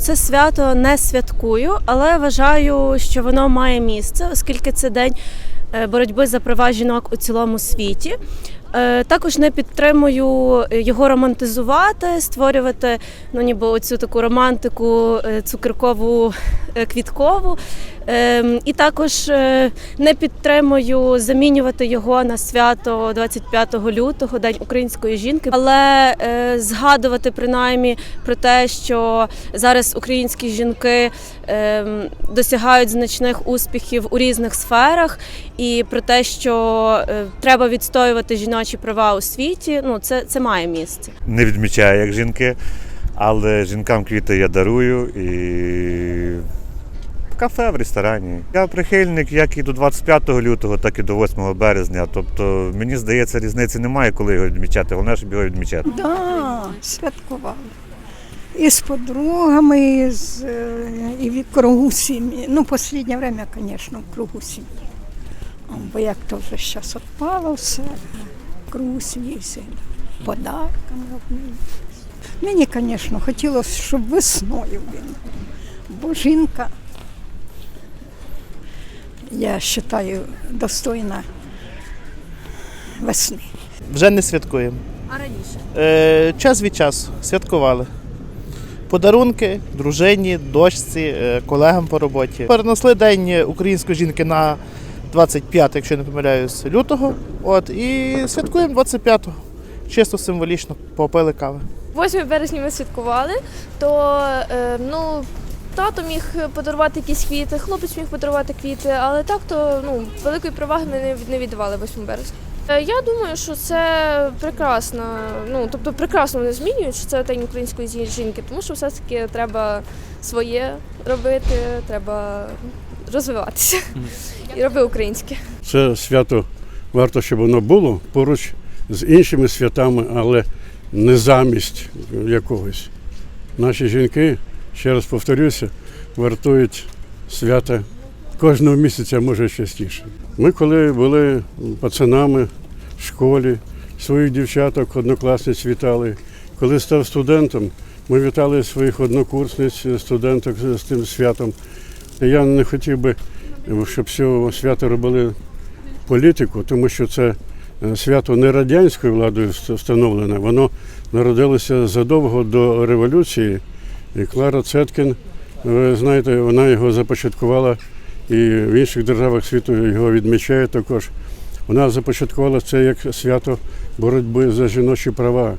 Це свято не святкую, але вважаю, що воно має місце, оскільки це день е, боротьби за права жінок у цілому світі. Е, Також не підтримую його романтизувати, створювати ну ніби оцю таку романтику е, цукеркову е, квіткову. Ем, І також е, не підтримую замінювати його на свято 25 лютого, День української жінки, але е, згадувати принаймні про те, що зараз українські жінки ем, досягають значних успіхів у різних сферах, і про те, що е, треба відстоювати жіночі права у світі. Ну це, це має місце. не відмічаю як жінки, але жінкам квіти я дарую і в кафе, в ресторані. Я прихильник як і до 25 лютого, так і до 8 березня. Тобто мені здається, різниці немає, коли його відмічати. Головне, щоб його відмічати. Да, святкували. І з подругами, і, з, е, і від кругу сім'ї. Ну, останнє время, звісно, в кругу сім'ї. Бо як то вже зараз відпало все, кругу подарками обмінювалися. Мені, звісно, хотілося, щоб весною він. Бо жінка, я вважаю, достойна весни. Вже не святкуємо. А раніше Е, час від часу святкували. Подарунки дружині, дочці, е, колегам по роботі. Перенесли день української жінки на 25, якщо не помиляюсь, лютого. От, і святкуємо 25-го. Чисто символічно попили кави. 8 березня ми святкували, то е, ну, тато міг подарувати якісь квіти, хлопець міг подарувати квіти, але так то ну, великої переваги ми не, віддавали 8 березня. Е, Я думаю, що це прекрасно. Ну тобто прекрасно не змінюють, що це день української жінки, тому що все таки треба своє робити, треба розвиватися і робити українське. Це свято варто, щоб воно було поруч з іншими святами, але не замість якогось. Наші жінки, ще раз повторюся, вартують свята кожного місяця, може частіше. Ми, коли були пацанами в школі, своїх дівчаток, однокласниць вітали. Коли став студентом, ми вітали своїх однокурсниць, студенток з тим святом. Я не хотів би, щоб цього свята робили політику, тому що це е, свято не радянською владою встановлене, воно народилося задовго до революції. І Клара Цеткін, ви знаєте, вона його започаткувала і в інших державах світу його відмічають також. Вона започаткувала це як свято боротьби за жіночі права,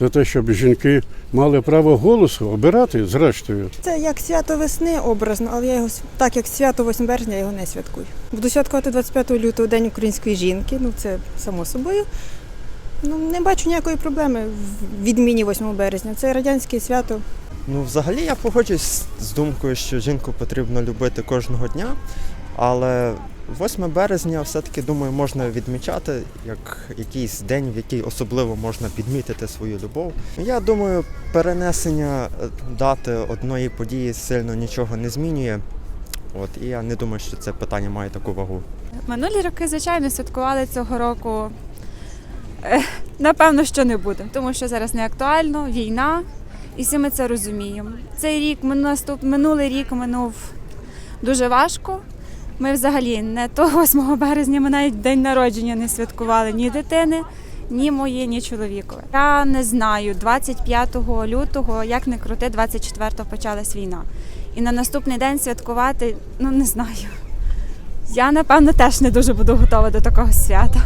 за те, щоб жінки мали право голосу обирати зрештою. Це як свято весни образно, але я його с- так як свято 8 березня я його не святкую. Буду святкувати 25 лютого День української жінки. Ну це само собою. Ну не бачу ніякої проблеми в відміні 8 березня. Це радянське свято. Ну, взагалі я погоджуюсь з думкою, що жінку потрібно любити кожного дня, але 8 березня все-таки думаю, можна відмічати як якийсь день, в який особливо можна підмітити свою любов. Я думаю, перенесення е, дати одної події сильно нічого не змінює. От, і я не думаю, що це питання має таку вагу. Минулі роки, звичайно, святкували цього року. Е, Напевно, що не буде, тому що зараз не актуально, війна, і всі ми це розуміємо. Цей рік, минулий рік минув дуже важко. Ми взагалі не то 8 березня, ми навіть день народження не святкували ні дитини, ні моє, ні чоловікове. Я не знаю, 25 лютого, як не крути, 24-го почалась війна. І на наступний день святкувати, ну не знаю. Я напевно теж не дуже буду готова до такого свята.